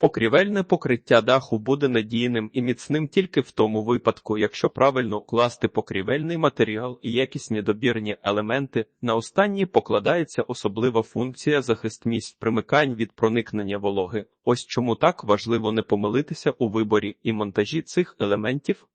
Покрівельне покриття даху буде надійним і міцним тільки в тому випадку, якщо правильно укласти покрівельний матеріал і якісні добірні елементи. На останній покладається особлива функція захист місць примикань від проникнення вологи. Ось чому так важливо не помилитися у виборі і монтажі цих елементів.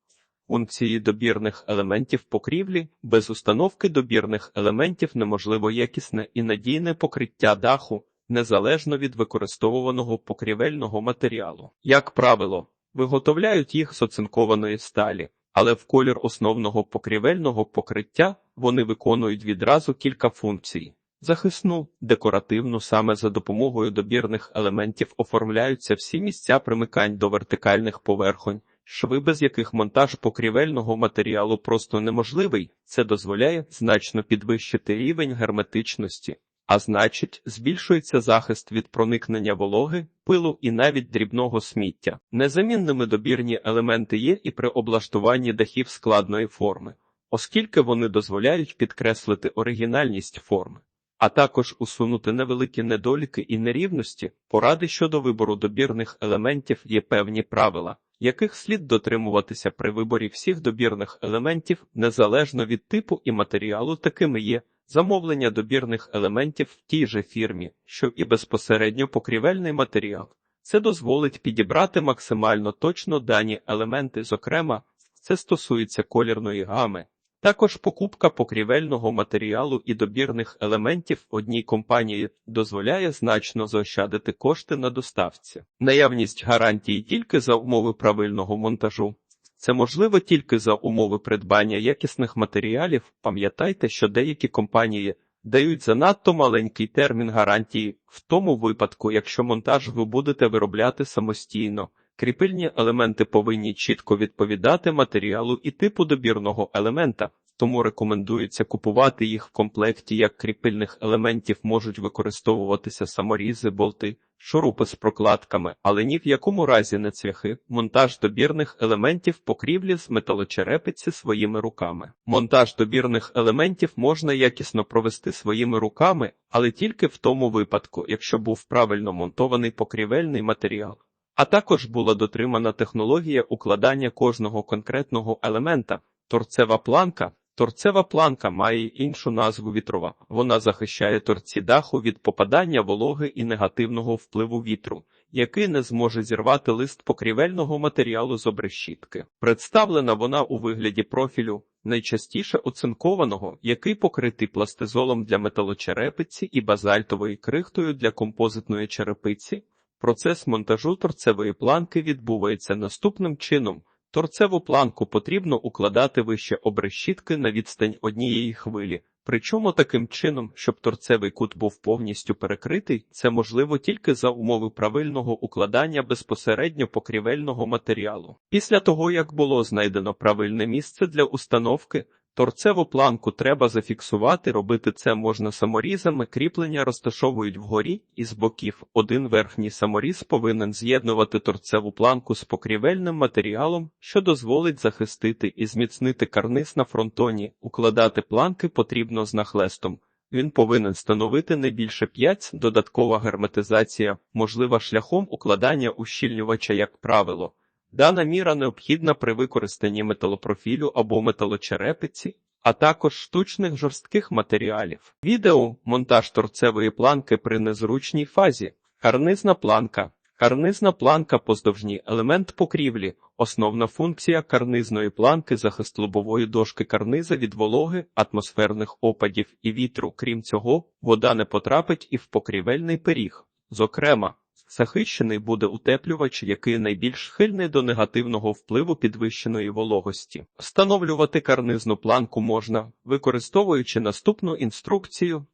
Функції добірних елементів покрівлі без установки добірних елементів неможливо якісне і надійне покриття даху незалежно від використовуваного покрівельного матеріалу. Як правило, виготовляють їх з оцинкованої сталі, але в колір основного покрівельного покриття вони виконують відразу кілька функцій. Захисну, декоративну саме за допомогою добірних елементів оформляються всі місця примикань до вертикальних поверхонь, шви без яких монтаж покрівельного матеріалу просто неможливий, це дозволяє значно підвищити рівень герметичності, а значить, збільшується захист від проникнення вологи, пилу і навіть дрібного сміття. Незамінними добірні елементи є і при облаштуванні дахів складної форми, оскільки вони дозволяють підкреслити оригінальність форми. А також усунути невеликі недоліки і нерівності, поради щодо вибору добірних елементів є певні правила, яких слід дотримуватися при виборі всіх добірних елементів незалежно від типу і матеріалу, такими є замовлення добірних елементів в тій же фірмі, що і безпосередньо покрівельний матеріал. Це дозволить підібрати максимально точно дані елементи, зокрема, це стосується колірної гами. Також покупка покрівельного матеріалу і добірних елементів одній компанії дозволяє значно заощадити кошти на доставці. Наявність гарантії тільки за умови правильного монтажу. Це можливо тільки за умови придбання якісних матеріалів. Пам'ятайте, що деякі компанії дають занадто маленький термін гарантії в тому випадку, якщо монтаж ви будете виробляти самостійно. Кріпильні елементи повинні чітко відповідати матеріалу і типу добірного елемента, тому рекомендується купувати їх в комплекті як кріпильних елементів можуть використовуватися саморізи, болти, шурупи з прокладками, але ні в якому разі не цвяхи, монтаж добірних елементів покрівлі з металочерепиці своїми руками. Монтаж добірних елементів можна якісно провести своїми руками, але тільки в тому випадку, якщо був правильно монтований покрівельний матеріал. А також була дотримана технологія укладання кожного конкретного елемента, торцева планка. Торцева планка має іншу назву вітрова. Вона захищає торці даху від попадання вологи і негативного впливу вітру, який не зможе зірвати лист покрівельного матеріалу з обрешітки. Представлена вона у вигляді профілю, найчастіше оцинкованого, який покритий пластизолом для металочерепиці і базальтовою крихтою для композитної черепиці. Процес монтажу торцевої планки відбувається наступним чином. Торцеву планку потрібно укладати вище обрешітки на відстань однієї хвилі. Причому таким чином, щоб торцевий кут був повністю перекритий, це можливо тільки за умови правильного укладання безпосередньо покрівельного матеріалу. Після того, як було знайдено правильне місце для установки, торцеву планку треба зафіксувати, робити це можна саморізами, кріплення розташовують вгорі і з боків. Один верхній саморіз повинен з'єднувати торцеву планку з покрівельним матеріалом, що дозволить захистити і зміцнити карниз на фронтоні. Укладати планки потрібно з нахлестом. Він повинен становити не більше 5, додаткова герметизація, можлива шляхом укладання ущільнювача, як правило. Дана міра необхідна при використанні металопрофілю або металочерепиці, а також штучних жорстких матеріалів. Відео монтаж торцевої планки при незручній фазі, карнизна планка. Карнизна планка поздовжній елемент покрівлі, основна функція карнизної планки захист лобової дошки карниза від вологи, атмосферних опадів і вітру. Крім цього, вода не потрапить і в покрівельний пиріг. Зокрема, захищений буде утеплювач, який найбільш схильний до негативного впливу підвищеної вологості. Встановлювати карнизну планку можна, використовуючи наступну інструкцію.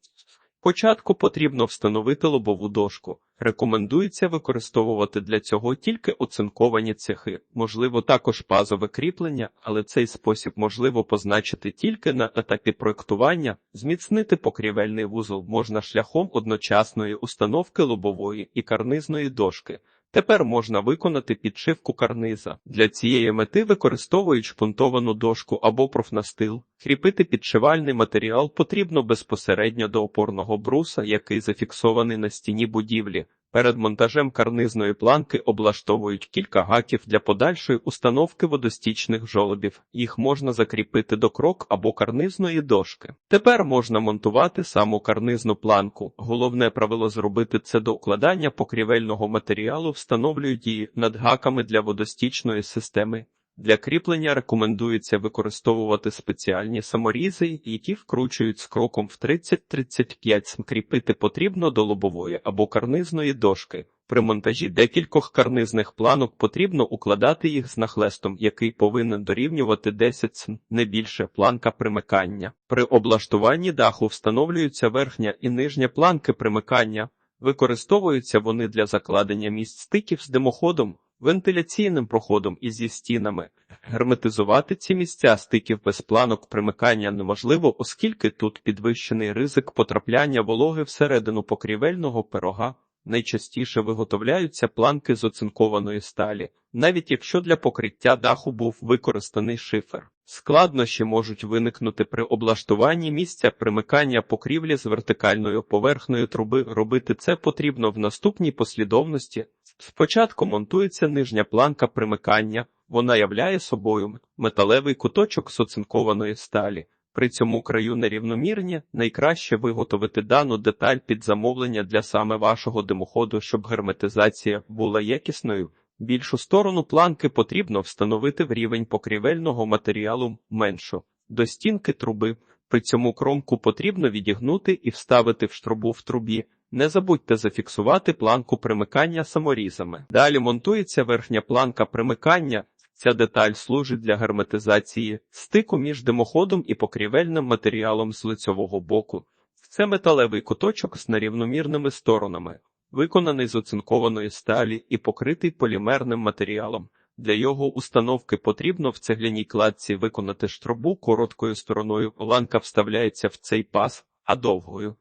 Спочатку потрібно встановити лобову дошку. Рекомендується використовувати для цього тільки оцинковані цехи, можливо, також пазове кріплення, але цей спосіб можливо позначити тільки на етапі проектування, зміцнити покрівельний вузол можна шляхом одночасної установки лобової і карнизної дошки. Тепер можна виконати підшивку карниза. Для цієї мети використовують шпунтовану дошку або профнастил. Кріпити підшивальний матеріал потрібно безпосередньо до опорного бруса, який зафіксований на стіні будівлі. Перед монтажем карнизної планки облаштовують кілька гаків для подальшої установки водостічних жолобів. Їх можна закріпити до крок або карнизної дошки. Тепер можна монтувати саму карнизну планку. Головне правило зробити це до укладання покрівельного матеріалу, встановлюють її над гаками для водостічної системи. Для кріплення рекомендується використовувати спеціальні саморізи, які вкручують з кроком в 30-35 Кріпити потрібно до лобової або карнизної дошки. При монтажі декількох карнизних планок потрібно укладати їх з нахлестом, який повинен дорівнювати 10 см, не більше планка примикання. При облаштуванні даху встановлюються верхня і нижня планки примикання. Використовуються вони для закладення місць стиків з димоходом, вентиляційним проходом і зі стінами. Герметизувати ці місця стиків без планок примикання неможливо, оскільки тут підвищений ризик потрапляння вологи всередину покрівельного пирога. Найчастіше виготовляються планки з оцинкованої сталі, навіть якщо для покриття даху був використаний шифер. Складнощі можуть виникнути при облаштуванні місця примикання покрівлі з вертикальною поверхнею труби. Робити це потрібно в наступній послідовності. Спочатку монтується нижня планка примикання, вона являє собою металевий куточок з оцинкованої сталі. При цьому краю нерівномірні, найкраще виготовити дану деталь під замовлення для саме вашого димоходу, щоб герметизація була якісною. Більшу сторону планки потрібно встановити в рівень покрівельного матеріалу меншу. До стінки труби. При цьому кромку потрібно відігнути і вставити в штрубу в трубі. Не забудьте зафіксувати планку примикання саморізами. Далі монтується верхня планка примикання. Ця деталь служить для герметизації стику між димоходом і покрівельним матеріалом з лицьового боку. Це металевий куточок з нерівномірними сторонами, виконаний з оцинкованої сталі і покритий полімерним матеріалом. Для його установки потрібно в цегляній кладці виконати штрубу короткою стороною. Ланка вставляється в цей паз, а довгою.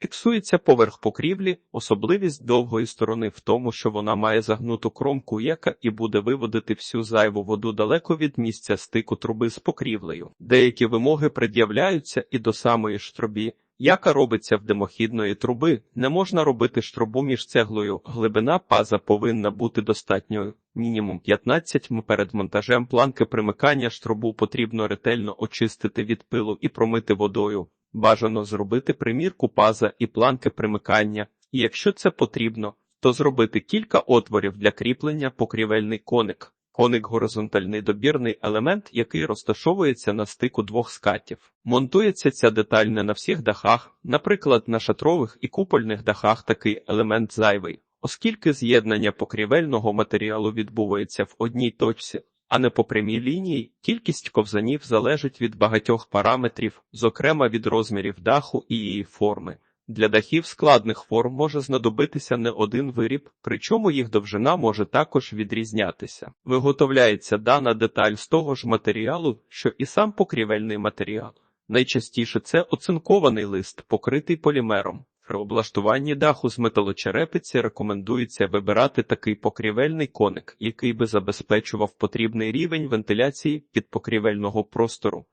Фіксується поверх покрівлі, особливість довгої сторони в тому, що вона має загнуту кромку, яка і буде виводити всю зайву воду далеко від місця стику труби з покрівлею. Деякі вимоги пред'являються і до самої штрубі. Яка робиться в димохідної труби, не можна робити штрубу між цеглою. Глибина паза повинна бути достатньою. Мінімум 15 м. Перед монтажем планки примикання штрубу потрібно ретельно очистити від пилу і промити водою. Бажано зробити примірку паза і планки примикання, і якщо це потрібно, то зробити кілька отворів для кріплення покрівельний коник. Коник горизонтальний добірний елемент, який розташовується на стику двох скатів. Монтується ця деталь не на всіх дахах, наприклад, на шатрових і купольних дахах такий елемент зайвий, оскільки з'єднання покрівельного матеріалу відбувається в одній точці, а не по прямій лінії, кількість ковзанів залежить від багатьох параметрів, зокрема від розмірів даху і її форми. Для дахів складних форм може знадобитися не один виріб, причому їх довжина може також відрізнятися. Виготовляється дана деталь з того ж матеріалу, що і сам покрівельний матеріал. Найчастіше це оцинкований лист, покритий полімером. При облаштуванні даху з металочерепиці рекомендується вибирати такий покрівельний коник, який би забезпечував потрібний рівень вентиляції підпокрівельного простору.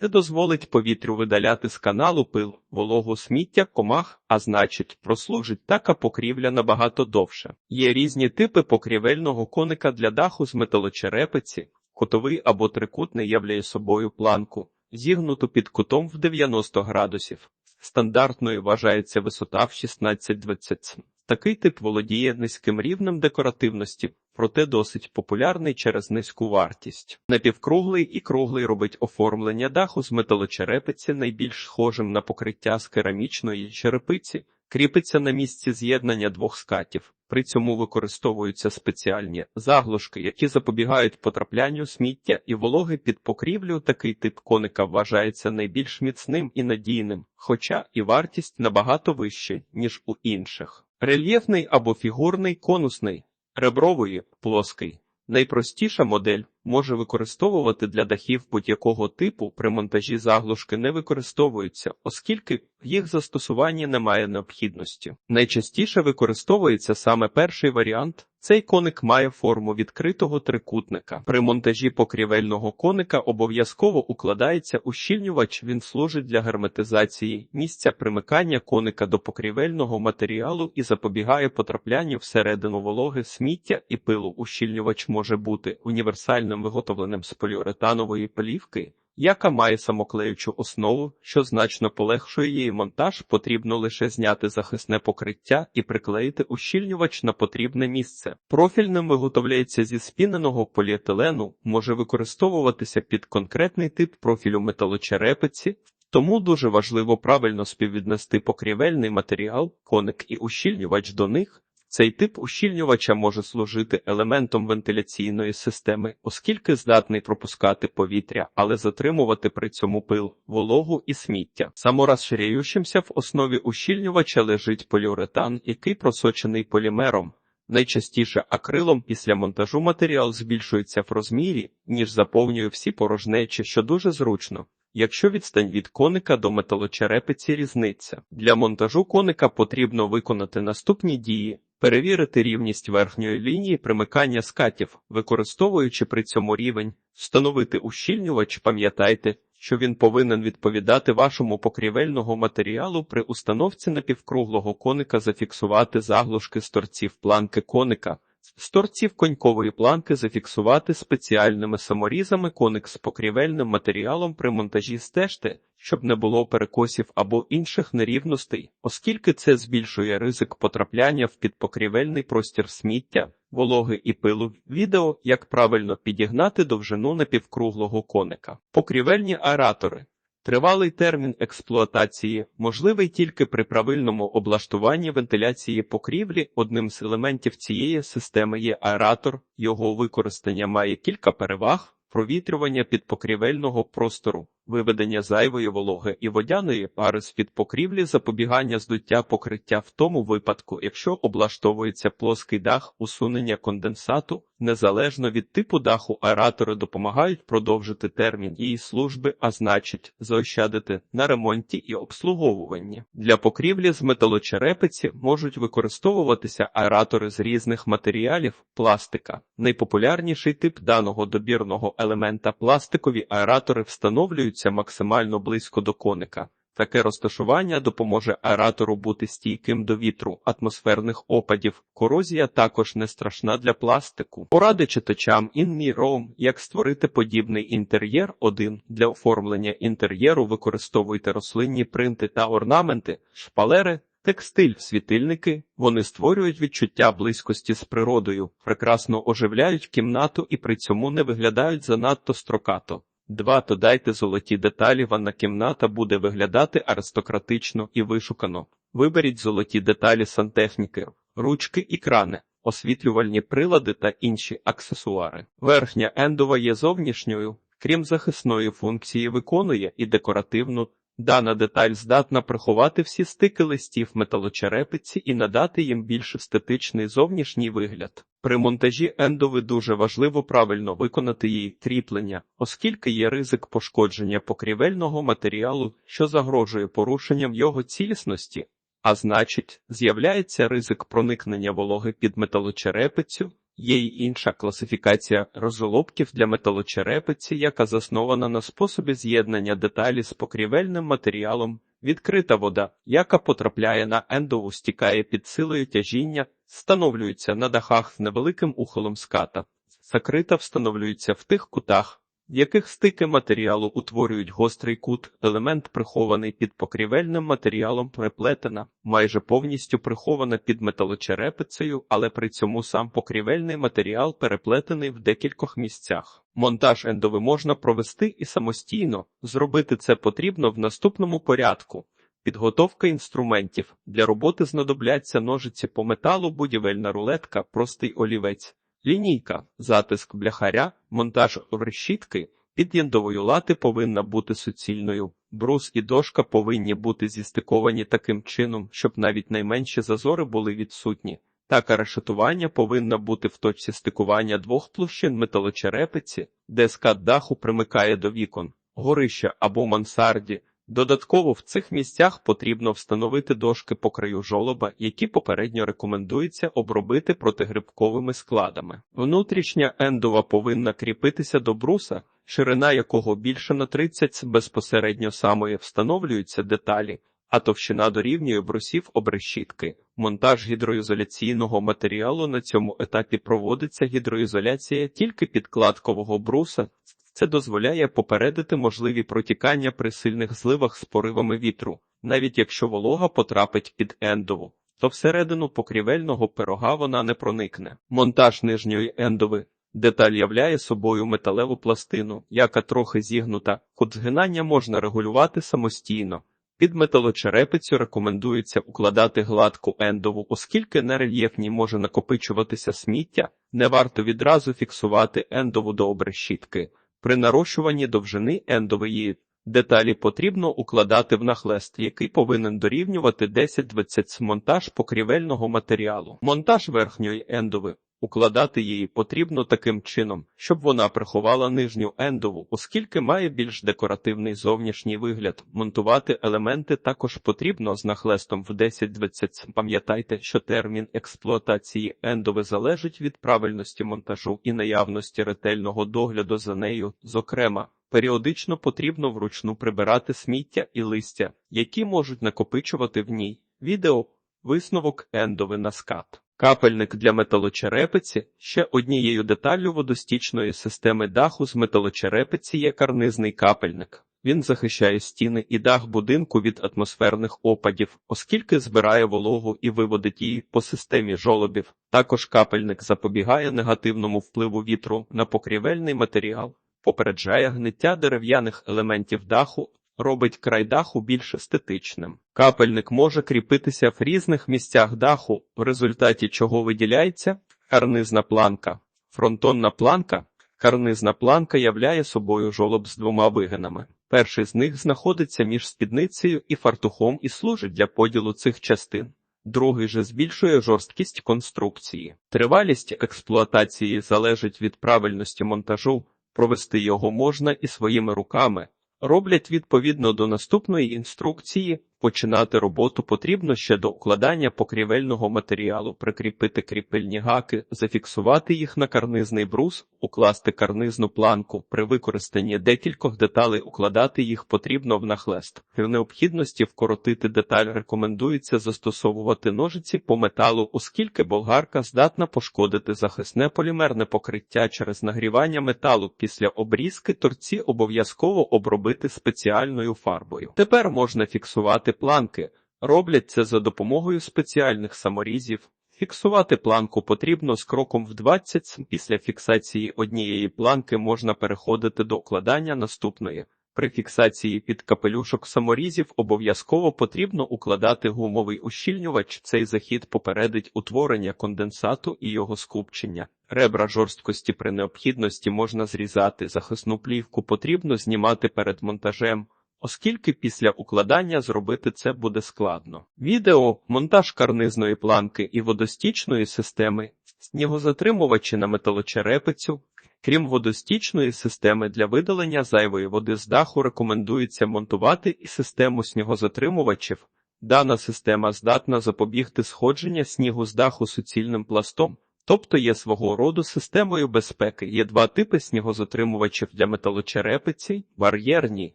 Це дозволить повітрю видаляти з каналу пил, вологу сміття, комах, а значить, прослужить така покрівля набагато довше. Є різні типи покрівельного коника для даху з металочерепиці, кутовий або трикутний являє собою планку, зігнуту під кутом в 90 градусів. Стандартною вважається висота в 16-20 Такий тип володіє низьким рівнем декоративності, проте досить популярний через низьку вартість. Напівкруглий і круглий робить оформлення даху з металочерепиці найбільш схожим на покриття з керамічної черепиці, кріпиться на місці з'єднання двох скатів. При цьому використовуються спеціальні заглушки, які запобігають потраплянню сміття і вологи під покрівлю. Такий тип коника вважається найбільш міцним і надійним, хоча і вартість набагато вища, ніж у інших. Рельєфний або фігурний конусний, ребровий, плоский. Найпростіша модель може використовувати для дахів будь-якого типу, при монтажі заглушки не використовуються, оскільки в їх застосуванні немає необхідності. Найчастіше використовується саме перший варіант. Цей коник має форму відкритого трикутника. При монтажі покрівельного коника обов'язково укладається ущільнювач. Він служить для герметизації місця примикання коника до покрівельного матеріалу і запобігає потраплянню всередину вологи, сміття і пилу. Ущільнювач може бути універсальним виготовленим з поліуретанової плівки яка має самоклеючу основу, що значно полегшує її монтаж, потрібно лише зняти захисне покриття і приклеїти ущільнювач на потрібне місце. Профільним виготовляється зі спіненого поліетилену, може використовуватися під конкретний тип профілю металочерепиці. Тому дуже важливо правильно співвіднести покрівельний матеріал, коник і ущільнювач до них. Цей тип ущільнювача може служити елементом вентиляційної системи, оскільки здатний пропускати повітря, але затримувати при цьому пил, вологу і сміття. Саморозширяючимся в основі ущільнювача лежить поліуретан, який просочений полімером. Найчастіше акрилом після монтажу матеріал збільшується в розмірі, ніж заповнює всі порожнечі, що дуже зручно. Якщо відстань від коника до металочерепиці різниця. Для монтажу коника потрібно виконати наступні дії. Перевірити рівність верхньої лінії примикання скатів, використовуючи при цьому рівень, встановити ущільнювач, пам'ятайте, що він повинен відповідати вашому покрівельного матеріалу при установці напівкруглого коника зафіксувати заглушки з торців планки коника. З торців конькової планки зафіксувати спеціальними саморізами коник з покрівельним матеріалом при монтажі стежте, щоб не було перекосів або інших нерівностей, оскільки це збільшує ризик потрапляння в підпокрівельний простір сміття, вологи і пилу. Відео, як правильно підігнати довжину напівкруглого коника. Покрівельні аератори. Тривалий термін експлуатації можливий тільки при правильному облаштуванні вентиляції покрівлі. Одним з елементів цієї системи є аератор, його використання має кілька переваг, провітрювання підпокрівельного простору, виведення зайвої вологи і водяної пари з під покрівлі, запобігання здуття покриття в тому випадку, якщо облаштовується плоский дах, усунення конденсату, незалежно від типу даху, аератори допомагають продовжити термін її служби, а значить, заощадити на ремонті і обслуговуванні. Для покрівлі з металочерепиці можуть використовуватися аератори з різних матеріалів, пластика. Найпопулярніший тип даного добірного елемента пластикові аератори встановлюють знаходяться максимально близько до коника. Таке розташування допоможе аератору бути стійким до вітру, атмосферних опадів. Корозія також не страшна для пластику. Поради читачам InMeRoam, як створити подібний інтер'єр. 1. для оформлення інтер'єру використовуйте рослинні принти та орнаменти, шпалери. Текстиль, світильники, вони створюють відчуття близькості з природою, прекрасно оживляють кімнату і при цьому не виглядають занадто строкато. Два додайте золоті деталі, ванна кімната буде виглядати аристократично і вишукано. Виберіть золоті деталі сантехніки, ручки і крани, освітлювальні прилади та інші аксесуари. Верхня ендова є зовнішньою, крім захисної функції, виконує і декоративну. Дана деталь здатна приховати всі стики листів металочерепиці і надати їм більш естетичний зовнішній вигляд. При монтажі ендови дуже важливо правильно виконати її кріплення, оскільки є ризик пошкодження покрівельного матеріалу, що загрожує порушенням його цілісності, а значить, з'являється ризик проникнення вологи під металочерепицю. Є й інша класифікація розжолобків для металочерепиці, яка заснована на способі з'єднання деталі з покрівельним матеріалом. Відкрита вода, яка потрапляє на ендову, стікає під силою тяжіння, встановлюється на дахах з невеликим ухолом ската. Закрита встановлюється в тих кутах, яких стики матеріалу утворюють гострий кут, елемент прихований під покрівельним матеріалом приплетена, майже повністю прихована під металочерепицею, але при цьому сам покрівельний матеріал переплетений в декількох місцях. Монтаж ендови можна провести і самостійно, зробити це потрібно в наступному порядку. Підготовка інструментів для роботи знадобляться ножиці по металу, будівельна рулетка, простий олівець. Лінійка, затиск бляхаря, монтаж решітки під яндовою лати повинна бути суцільною. Брус і дошка повинні бути зістиковані таким чином, щоб навіть найменші зазори були відсутні. Така решетування повинна бути в точці стикування двох площин металочерепиці, де скат даху примикає до вікон, горища або мансарді. Додатково в цих місцях потрібно встановити дошки по краю жолоба, які попередньо рекомендується обробити протигрибковими складами. Внутрішня ендова повинна кріпитися до бруса, ширина якого більше на 30 см. безпосередньо самої встановлюються деталі, а товщина дорівнює брусів обрешітки. Монтаж гідроізоляційного матеріалу на цьому етапі проводиться гідроізоляція тільки підкладкового бруса. Це дозволяє попередити можливі протікання при сильних зливах з поривами вітру, навіть якщо волога потрапить під ендову, то всередину покрівельного пирога вона не проникне. Монтаж нижньої ендови деталь являє собою металеву пластину, яка трохи зігнута, кут згинання можна регулювати самостійно. Під металочерепицю рекомендується укладати гладку ендову, оскільки на рельєфній може накопичуватися сміття, не варто відразу фіксувати ендову до обрешітки. При нарощуванні довжини ендової деталі потрібно укладати в нахлест, який повинен дорівнювати 10-20 монтаж покрівельного матеріалу. Монтаж верхньої ендови. Укладати її потрібно таким чином, щоб вона приховала нижню ендову, оскільки має більш декоративний зовнішній вигляд. Монтувати елементи також потрібно з нахлестом в 10-20 Пам'ятайте, що термін експлуатації ендови залежить від правильності монтажу і наявності ретельного догляду за нею. Зокрема, періодично потрібно вручну прибирати сміття і листя, які можуть накопичувати в ній. Відео висновок ендови на скат. Капельник для металочерепиці ще однією деталлю водостічної системи даху з металочерепиці є карнизний капельник. Він захищає стіни і дах будинку від атмосферних опадів, оскільки збирає вологу і виводить її по системі жолобів. Також капельник запобігає негативному впливу вітру на покрівельний матеріал, попереджає гниття дерев'яних елементів даху, робить край даху більш естетичним. Капельник може кріпитися в різних місцях даху, в результаті чого виділяється карнизна планка. Фронтонна планка. Карнизна планка являє собою жолоб з двома вигинами. Перший з них знаходиться між спідницею і фартухом і служить для поділу цих частин. Другий же збільшує жорсткість конструкції. Тривалість експлуатації залежить від правильності монтажу, провести його можна і своїми руками, роблять відповідно до наступної інструкції. Починати роботу потрібно ще до укладання покрівельного матеріалу, прикріпити кріпильні гаки, зафіксувати їх на карнизний брус, укласти карнизну планку. При використанні декількох деталей укладати їх потрібно в нахлест. При необхідності вкоротити деталь рекомендується застосовувати ножиці по металу, оскільки болгарка здатна пошкодити захисне полімерне покриття через нагрівання металу. Після обрізки торці обов'язково обробити спеціальною фарбою. Тепер можна фіксувати планки. Роблять це за допомогою спеціальних саморізів. Фіксувати планку потрібно з кроком в 20 см. Після фіксації однієї планки можна переходити до укладання наступної. При фіксації під капелюшок саморізів обов'язково потрібно укладати гумовий ущільнювач. Цей захід попередить утворення конденсату і його скупчення. Ребра жорсткості при необхідності можна зрізати. Захисну плівку потрібно знімати перед монтажем оскільки після укладання зробити це буде складно. Відео, монтаж карнизної планки і водостічної системи, снігозатримувачі на металочерепицю. Крім водостічної системи для видалення зайвої води з даху рекомендується монтувати і систему снігозатримувачів. Дана система здатна запобігти сходження снігу з даху суцільним пластом, тобто є свого роду системою безпеки. Є два типи снігозатримувачів для металочерепиці, бар'єрні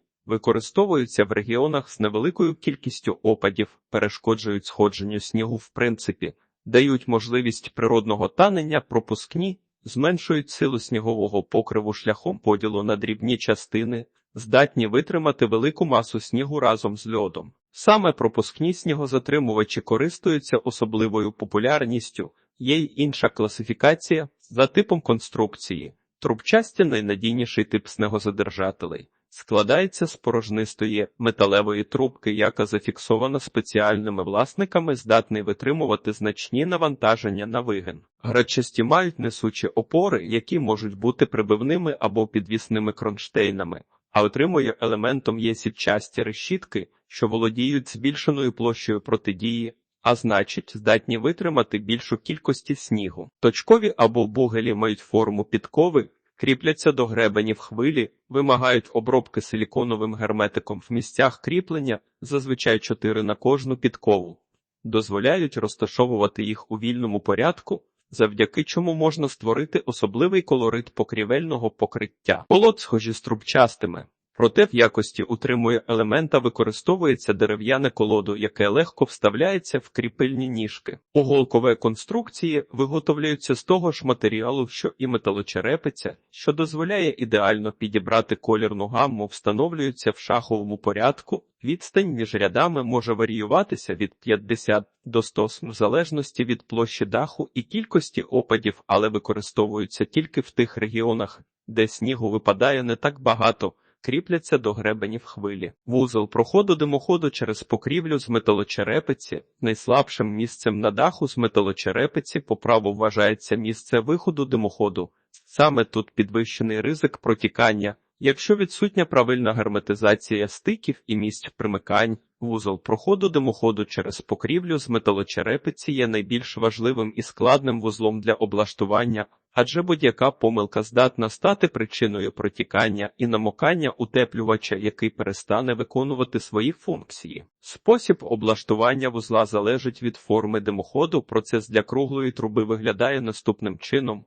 використовуються в регіонах з невеликою кількістю опадів, перешкоджують сходженню снігу в принципі, дають можливість природного танення, пропускні, зменшують силу снігового покриву шляхом поділу на дрібні частини, здатні витримати велику масу снігу разом з льодом. Саме пропускні снігозатримувачі користуються особливою популярністю, є й інша класифікація за типом конструкції. Трубчасті найнадійніший тип снегозадержателей. Складається з порожнистої металевої трубки, яка зафіксована спеціальними власниками, здатний витримувати значні навантаження на вигин. Грачасті мають несучі опори, які можуть бути прибивними або підвісними кронштейнами, а отримує елементом є сітчасті решітки, що володіють збільшеною площею протидії, а значить, здатні витримати більшу кількості снігу. Точкові або бугелі мають форму підкови, кріпляться до гребенів хвилі, вимагають обробки силіконовим герметиком в місцях кріплення, зазвичай 4 на кожну підкову. Дозволяють розташовувати їх у вільному порядку, завдяки чому можна створити особливий колорит покрівельного покриття. Полот схожі з трубчастими. Проте в якості утримує елемента використовується дерев'яне колодо, яке легко вставляється в кріпильні ніжки. Оголкове конструкції виготовляються з того ж матеріалу, що і металочерепиця, що дозволяє ідеально підібрати колірну гамму, встановлюються в шаховому порядку. Відстань між рядами може варіюватися від 50 до 100 см в залежності від площі даху і кількості опадів, але використовуються тільки в тих регіонах, де снігу випадає не так багато кріпляться до гребенів хвилі. Вузол проходу димоходу через покрівлю з металочерепиці. Найслабшим місцем на даху з металочерепиці по праву вважається місце виходу димоходу. Саме тут підвищений ризик протікання. Якщо відсутня правильна герметизація стиків і місць примикань, вузол проходу димоходу через покрівлю з металочерепиці є найбільш важливим і складним вузлом для облаштування, адже будь-яка помилка здатна стати причиною протікання і намокання утеплювача, який перестане виконувати свої функції. Спосіб облаштування вузла залежить від форми димоходу. Процес для круглої труби виглядає наступним чином.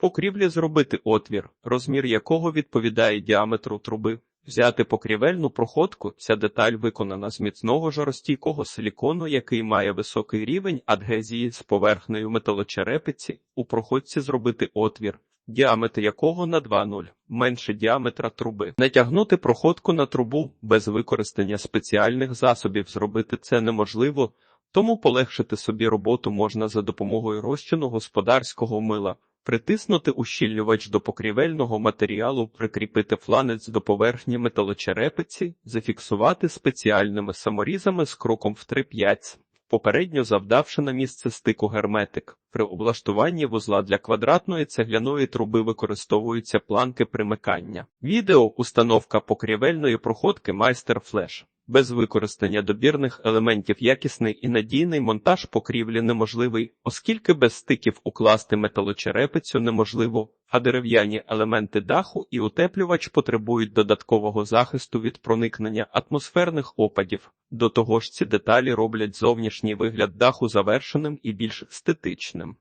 Покрівлі зробити отвір, розмір якого відповідає діаметру труби. Взяти покрівельну проходку, ця деталь виконана з міцного жаростійкого силікону, який має високий рівень адгезії з поверхнею металочерепиці, у проходці зробити отвір, діаметр якого на 2,0, менше діаметра труби. Натягнути проходку на трубу без використання спеціальних засобів зробити це неможливо, тому полегшити собі роботу можна за допомогою розчину господарського мила. Притиснути ущільнювач до покрівельного матеріалу, прикріпити фланець до поверхні металочерепиці, зафіксувати спеціальними саморізами з кроком в 3-5, попередньо завдавши на місце стику герметик. При облаштуванні вузла для квадратної цегляної труби використовуються планки примикання. Відео установка покрівельної проходки майстер флеш. Без використання добірних елементів якісний і надійний монтаж покрівлі неможливий, оскільки без стиків укласти металочерепицю неможливо, а дерев'яні елементи даху і утеплювач потребують додаткового захисту від проникнення атмосферних опадів. До того ж, ці деталі роблять зовнішній вигляд даху завершеним і більш естетичним.